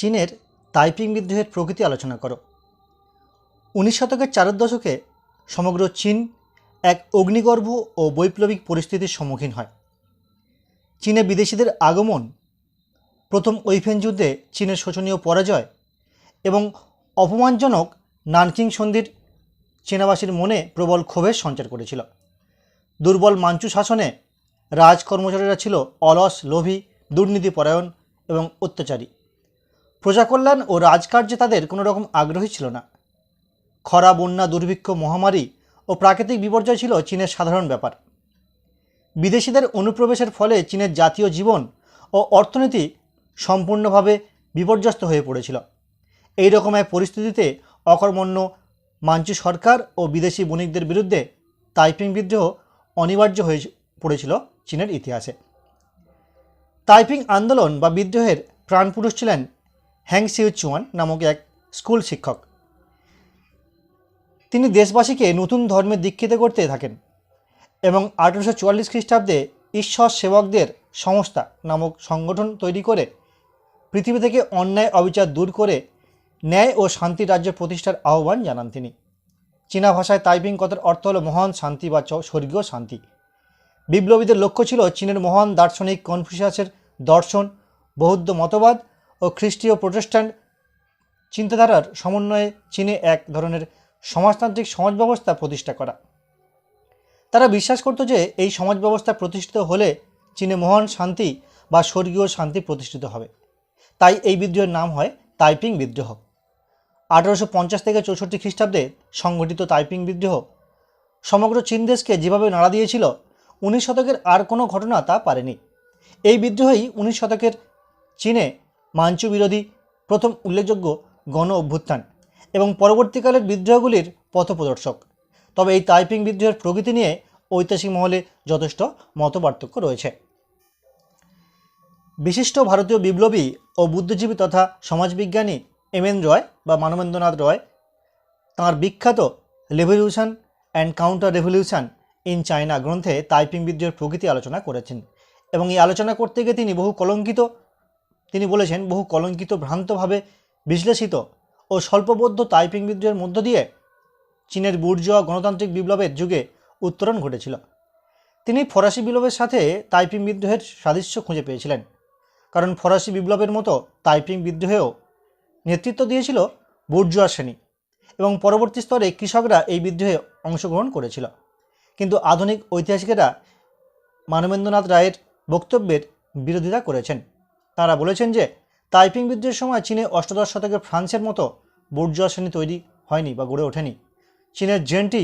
চীনের তাইপিং বিদ্রোহের প্রকৃতি আলোচনা করো। উনিশ শতকের চারের দশকে সমগ্র চীন এক অগ্নিগর্ভ ও বৈপ্লবিক পরিস্থিতির সম্মুখীন হয়। চীনে বিদেশিদের আগমন, প্রথম ওইফেন যুদ্ধে চীনের শোচনীয় পরাজয় এবং অপমানজনক নানকিং সন্ধির চীনাবাসীর মনে প্রবল ক্ষোভের সঞ্চার করেছিল। দুর্বল মাঞ্চু শাসনে রাজ কর্মচারীরা ছিল অলস, লোভী, দুর্নীতিপরায়ণ এবং অত্যাচারী। প্রজাকল্যাণ ও রাজকার্যে তাদের কোনো রকম আগ্রহী ছিল না। খরা, বন্যা, দুর্ভিক্ষ, মহামারী ও প্রাকৃতিক বিপর্যয় ছিল চীনের সাধারণ ব্যাপার। বিদেশিদের অনুপ্রবেশের ফলে চীনের জাতীয় জীবন ও অর্থনীতি সম্পূর্ণভাবে বিপর্যস্ত হয়ে পড়েছিল। এই রকম এক পরিস্থিতিতে অকর্মণ্য মাঞ্চু সরকার ও বিদেশি বণিকদের বিরুদ্ধে তাইপিং বিদ্রোহ অনিবার্য হয়ে পড়েছিল চীনের ইতিহাসে। তাইপিং আন্দোলন বা বিদ্রোহের প্রাণপুরুষ ছিলেন হ্যাং সিউ চুয়ান নামক এক স্কুল শিক্ষক। তিনি দেশবাসীকে নতুন ধর্মে দীক্ষিত করতে থাকেন এবং আঠেরোশো চুয়াল্লিশ খ্রিস্টাব্দে ঈশ্বর সেবকদের সংস্থা নামক সংগঠন তৈরি করে পৃথিবী থেকে অন্যায় অবিচার দূর করে ন্যায় ও শান্তি রাজ্য প্রতিষ্ঠার আহ্বান জানান তিনি। চীনা ভাষায় তাইপিং কথার অর্থ হলো মহান শান্তি বা স্বর্গীয় শান্তি। বিপ্লবীদের লক্ষ্য ছিল চীনের মহান দার্শনিক কনফুসিয়াসের দর্শন, বৌদ্ধ মতবাদ ও খ্রিস্টীয় প্রোটেস্ট্যান্ট চিন্তাধারার সমন্বয়ে চীনে এক ধরনের সমাজতান্ত্রিক সমাজ ব্যবস্থা প্রতিষ্ঠা করা। তারা বিশ্বাস করত যে এই সমাজ ব্যবস্থা প্রতিষ্ঠিত হলে চীনে মহান শান্তি বা স্বর্গীয় শান্তি প্রতিষ্ঠিত হবে। তাই এই বিদ্রোহের নাম হয় তাইপিং বিদ্রোহ। আঠারোশো পঞ্চাশ থেকে চৌষট্টি খ্রিস্টাব্দে সংগঠিত তাইপিং বিদ্রোহ সমগ্র চীন দেশকে যেভাবে নাড়া দিয়েছিল, উনিশ শতকের আর কোনো ঘটনা তা পারেনি। এই বিদ্রোহই উনিশ শতকের চীনে মাঞ্চু বিরোধী প্রথম উল্লেখযোগ্য গণ অভ্যুত্থান এবং পরবর্তীকালের বিদ্রোহগুলির পথপ্রদর্শক। তবে এই তাইপিং বিদ্রোহের প্রকৃতি নিয়ে ঐতিহাসিক মহলে যথেষ্ট মতপার্থক্য রয়েছে। বিশিষ্ট ভারতীয় বিপ্লবী ও বুদ্ধিজীবী তথা সমাজবিজ্ঞানী এম এন রয় বা মানবেন্দ্রনাথ রয় তাঁর বিখ্যাত revolution and counter revolution in China গ্রন্থে তাইপিং বিদ্রোহের প্রকৃতি আলোচনা করেছেন এবং এই আলোচনা করতে গিয়ে তিনি বহু কলঙ্কিত তিনি বলেছেন, বহু কলঙ্কিত ভ্রান্তভাবে বিশ্লেষিত ও স্বল্পবদ্ধ তাইপিং বিদ্রোহের মধ্য দিয়ে চীনের বুর্জোয়া গণতান্ত্রিক বিপ্লবের যুগে উত্তরণ ঘটেছিল। তিনি ফরাসি বিপ্লবের সাথে তাইপিং বিদ্রোহের সাদৃশ্য খুঁজে পেয়েছিলেন, কারণ ফরাসি বিপ্লবের মতো তাইপিং বিদ্রোহেও নেতৃত্ব দিয়েছিল বুর্জোয়া শ্রেণি এবং পরবর্তী স্তরে কৃষকরা এই বিদ্রোহে অংশগ্রহণ করেছিল। কিন্তু আধুনিক ঐতিহাসিকেরা মানবেন্দ্রনাথ রায়ের বক্তব্যের বিরোধিতা করেছেন। তারা বলেছেন যে তাইপিং বিদ্রোহের সময় চীনে অষ্টাদশ শতকে ফ্রান্সের মতো বুর্জোয়া শ্রেণি তৈরি হয়নি বা গড়ে ওঠেনি। চীনের জেনটি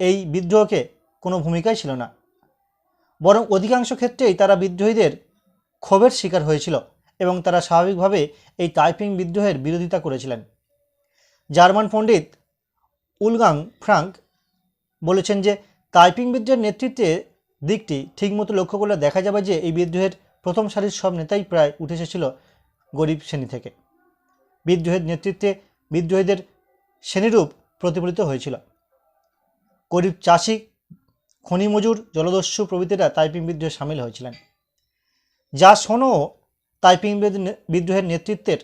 এই বিদ্রোহকে কোনো ভূমিকাই ছিল না। বরং অধিকাংশ ক্ষেত্রেই তারা বিদ্রোহীদের ক্ষোভের শিকার হয়েছিল এবং তারা স্বাভাবিকভাবে এই তাইপিং বিদ্রোহের বিরোধিতা করেছিলেন। জার্মান পণ্ডিত উলগাং ফ্রাঙ্ক বলেছেন যে তাইপিং বিদ্রোহের নেতৃত্বে দিকটি ঠিকমতো লক্ষ্য করলে দেখা যাবে যে এই বিদ্রোহের প্রথম সারির সব নেতাই প্রায় উঠে এসেছিল গরিব শ্রেণি থেকে। বিদ্রোহের নেতৃত্বে বিদ্রোহীদের শ্রেণীরূপ প্রতিফলিত হয়েছিল। গরিব চাষি, খনি মজুর, জলদস্যু প্রভৃতিরা তাইপিং বিদ্রোহে সামিল হয়েছিলেন। যা শোনো, তাইপিং বিদ- বিদ্রোহের নেতৃত্বের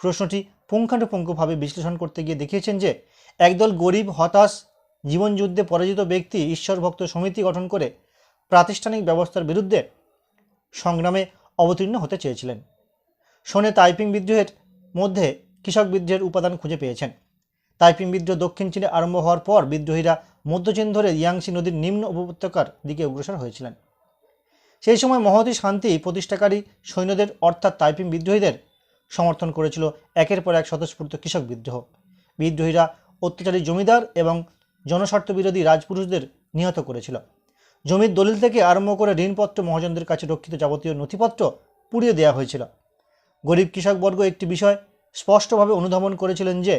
প্রশ্নটি পুঙ্খানুপুঙ্খভাবে বিশ্লেষণ করতে গিয়ে দেখিয়েছেন যে, একদল গরিব, হতাশ, জীবনযুদ্ধে পরাজিত ব্যক্তি, ঈশ্বরভক্ত সমিতি গঠন করে প্রাতিষ্ঠানিক ব্যবস্থার বিরুদ্ধে সংগ্রামে অবতীর্ণ হতে চেয়েছিলেন। শোনে, তাইপিং বিদ্রোহের মধ্যে কৃষক বিদ্রোহের উপাদান খুঁজে পেয়েছেন। তাইপিং বিদ্রোহ দক্ষিণ চীনে আরম্ভ হওয়ার পর বিদ্রোহীরা মধ্য চীন ধরে ইয়াংসি নদীর নিম্ন উপত্যকার দিকে অগ্রসর হয়েছিলেন। সেই সময় মহতী শান্তি প্রতিষ্ঠাকারী সৈন্যদের, অর্থাৎ তাইপিং বিদ্রোহীদের, সমর্থন করেছিল একের পর এক স্বতঃস্ফূর্ত কৃষক বিদ্রোহ। বিদ্রোহীরা অত্যাচারী জমিদার এবং জনস্বার্থ বিরোধী রাজপুরুষদের নিহত করেছিল। জমির দলিল থেকে আরম্ভ করে ঋণপত্র মহাজনদের কাছে রক্ষিত যাবতীয় নথিপত্র পুড়িয়ে দেওয়া হয়েছিল। গরিব কৃষকবর্গ একটি বিষয় স্পষ্টভাবে অনুধাবন করেছিলেন যে,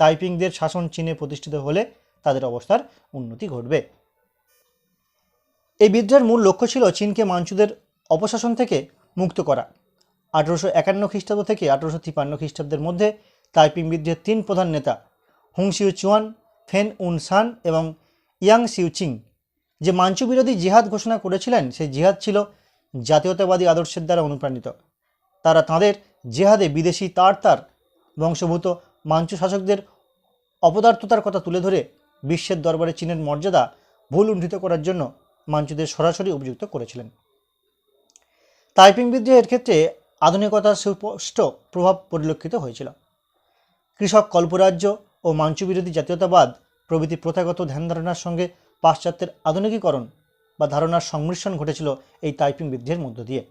তাইপিংদের শাসন চীনে প্রতিষ্ঠিত হলে তাদের অবস্থার উন্নতি ঘটবে। এই বিদ্রোহের মূল লক্ষ্য ছিল চীনকে মাঞ্চুদের অপশাসন থেকে মুক্ত করা। আঠেরোশো একান্ন খ্রিস্টাব্দ থেকে আঠেরোশো তিপান্ন খ্রিস্টাব্দের মধ্যে তাইপিং বিদ্রোহের তিন প্রধান নেতা হুংসিউ চুয়ান, ফেন উন সান এবং ইয়াং সিউ চিং যে মাঞ্চু বিরোধী জিহাদ ঘোষণা করেছিলেন, সেই জিহাদ ছিল জাতীয়তাবাদী আদর্শের দ্বারা অনুপ্রাণিত। তারা তাঁদের জেহাদে বিদেশি তার তার বংশভূত মাঞ্চু শাসকদের অপদার্থতার কথা তুলে ধরে বিশ্বের দরবারে চীনের মর্যাদা ভুল উন্ঠিত করার জন্য মাঞ্চুদের সরাসরি অভিযুক্ত করেছিলেন। তাইপিং বিদ্রোহের ক্ষেত্রে আধুনিকতার সুস্পষ্ট প্রভাব পরিলক্ষিত হয়েছিল। কৃষক কল্পরাজ্য ও মাঞ্চু বিরোধী জাতীয়তাবাদ প্রভৃতি প্রথাগত ধ্যান ধারণার সঙ্গে পাশ্চাত্যের আধুনিকীকরণ বা ধারণার সংমিশ্রণ ঘটেছিল এই তাইপিং বিদ্রোহের মধ্য দিয়ে।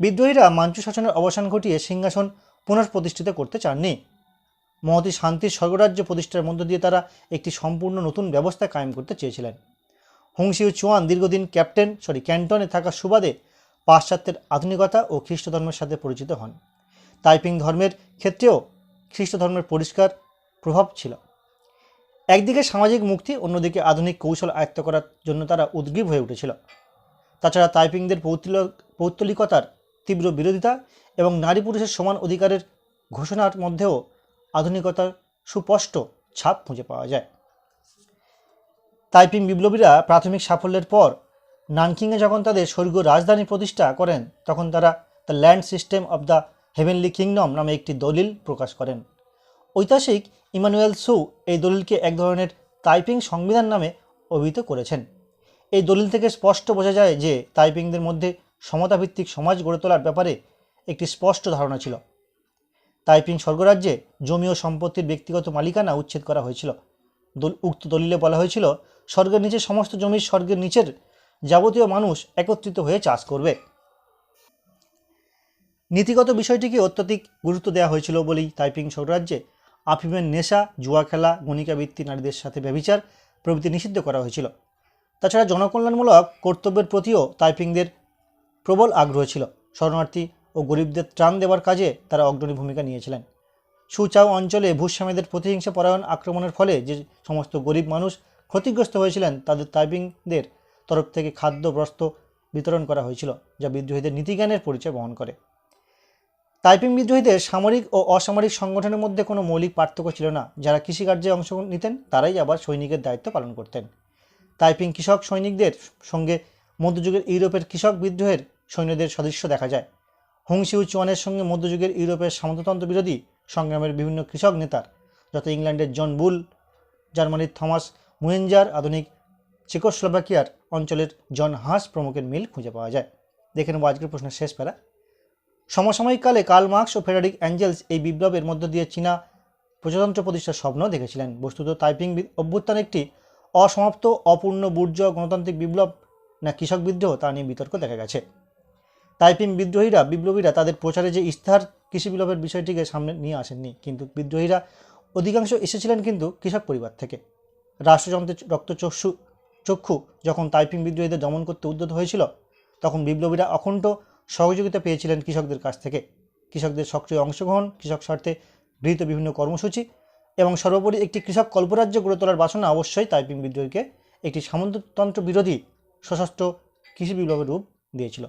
বিদ্রোহীরা মাঞ্চু শাসনের অবসান ঘটিয়ে সিংহাসন পুনঃপ্রতিষ্ঠিত করতে চাননি। মহতি শান্তির স্বর্গরাজ্য প্রতিষ্ঠার মধ্য দিয়ে তারা একটি সম্পূর্ণ নতুন ব্যবস্থা কায়েম করতে চেয়েছিলেন। হুংসিউ চুয়ান দীর্ঘদিন ক্যাপ্টেন, সরি, ক্যান্টনে থাকা সুবাদে পাশ্চাত্যের আধুনিকতা ও খ্রিস্ট ধর্মের সাথে পরিচিত হন। তাইপিং ধর্মের ক্ষেত্রেও খ্রিস্ট ধর্মের পরিষ্কার প্রভাব ছিল। একদিকে সামাজিক মুক্তি, অন্যদিকে আধুনিক কৌশল আয়ত্ত করার জন্য তারা উদ্গ্রীব হয়ে উঠেছিল। তাছাড়া তাইপিংদের পৌত্তল- পৌত্তলিকতার তীব্র বিরোধিতা এবং নারী পুরুষের সমান অধিকারের ঘোষণার মধ্যেও আধুনিকতার সুস্পষ্ট ছাপ খুঁজে পাওয়া যায়। তাইপিং বিপ্লবীরা প্রাথমিক সাফল্যের পর নানকিংয়ে যখন তাদের স্বর্গীয় রাজধানী প্রতিষ্ঠা করেন, তখন তারা the land system of the heavenly kingdom নামে একটি দলিল প্রকাশ করেন। ঐতিহাসিক ইমানুয়েল সু এই দলিলকে এক ধরনের তাইপিং সংবিধান নামে অভিহিত করেছেন। এই দলিল থেকে স্পষ্ট বোঝা যায় যে তাইপিংদের মধ্যে সমতাভিত্তিক সমাজ গড়ে তোলার ব্যাপারে একটি স্পষ্ট ধারণা ছিল। তাইপিং স্বর্গরাজ্যে জমি ও সম্পত্তির ব্যক্তিগত মালিকানা উচ্ছেদ করা হয়েছিল। উক্ত দলিলে বলা হয়েছিল, স্বর্গের নিচে সমস্ত জমির স্বর্গের নিচের যাবতীয় মানুষ একত্রিত হয়ে চাষ করবে। নীতিগত বিষয়টিকে অত্যধিক গুরুত্ব দেওয়া হয়েছিল বলেই তাইপিং স্বর্গরাজ্যে আফিমের নেশা, জুয়া খেলা গণিকাবৃত্তি নারীদের সাথে ব্যভিচার প্রভৃতি নিষিদ্ধ করা হয়েছিল। তাছাড়া জনকল্যাণমূলক কর্তব্যের প্রতিও তাইপিংদের প্রবল আগ্রহ ছিল। শরণার্থী ও গরিবদের ত্রাণ দেওয়ার কাজে তারা অগ্রণী ভূমিকা নিয়েছিলেন। সুচাও অঞ্চলে ভূস্বামীদের প্রতিহিংসা পরায়ণ আক্রমণের ফলে যে সমস্ত গরিব মানুষ ক্ষতিগ্রস্ত হয়েছিলেন, তাদের তাইপিংদের তরফ থেকে খাদ্য বস্ত্র বিতরণ করা হয়েছিল, যা বিদ্রোহীদের নীতিজ্ঞানের পরিচয় বহন করে। তাইপিং বিদ্রোহীদের সামরিক ও অসামরিক সংগঠনের মধ্যে কোনো মৌলিক পার্থক্য ছিল না। যারা কৃষিকার্যে অংশ নিতেন, তারাই আবার সৈনিকের দায়িত্ব পালন করতেন। তাইপিং কৃষক সৈনিকদের সঙ্গে মধ্যযুগের ইউরোপের কৃষক বিদ্রোহের সৈন্যদের সদস্য দেখা যায়। হুংসিউ চুয়ানের সঙ্গে মধ্যযুগের ইউরোপের সামন্ততন্ত্র বিরোধী সংগ্রামের বিভিন্ন কৃষক নেতার, যত ইংল্যান্ডের জন বুল, জার্মানির থমাস মুয়েঞ্জার, আধুনিক চেকোস্লোভাকিয়ার অঞ্চলের জন হাঁস প্রমুখের মিল খুঁজে পাওয়া যায়। দেখে নেব আজকের প্রশ্নের শেষ প্যারা। সমসাময়িককালে কার্ল মার্কস ও ফেডারিক অ্যাঞ্জেলস এই বিপ্লবের মধ্য দিয়ে চীনা প্রজাতন্ত্র প্রতিষ্ঠার স্বপ্ন দেখেছিলেন। বস্তুত তাইপিং অভ্যুত্থান একটি অসমাপ্ত, অপূর্ণ বুর্জ গণতান্ত্রিক বিপ্লব না কৃষক বিদ্রোহ তা নিয়ে বিতর্ক দেখা গেছে। তাইপিং বিদ্রোহীরা, বিপ্লবীরা তাদের প্রচারে যে ইস্তাহার কৃষি বিপ্লবের বিষয়টিকে সামনে নিয়ে আসেননি, কিন্তু বিদ্রোহীরা অধিকাংশ এসেছিলেন কিন্তু কৃষক পরিবার থেকে। রাষ্ট্রযন্ত্রের রক্তচক্ষু, চক্ষু যখন তাইপিং বিদ্রোহীদের দমন করতে উদ্যত হয়েছিল, তখন বিপ্লবীরা অখণ্ড সহযোগিতা পেয়েছিলেন কৃষকদের কাছ থেকে। কৃষকদের সক্রিয় অংশগ্রহণ, কৃষক স্বার্থে গৃহীত বিভিন্ন কর্মসূচি এবং সর্বোপরি একটি কৃষক কল্পরাজ্য গড়ে তোলার বাসনা অবশ্যই তাইপিং বিদ্রোহীকে একটি সামন্ততন্ত্র বিরোধী সশস্ত্র কৃষি বিপ্লবের রূপ দিয়েছিল।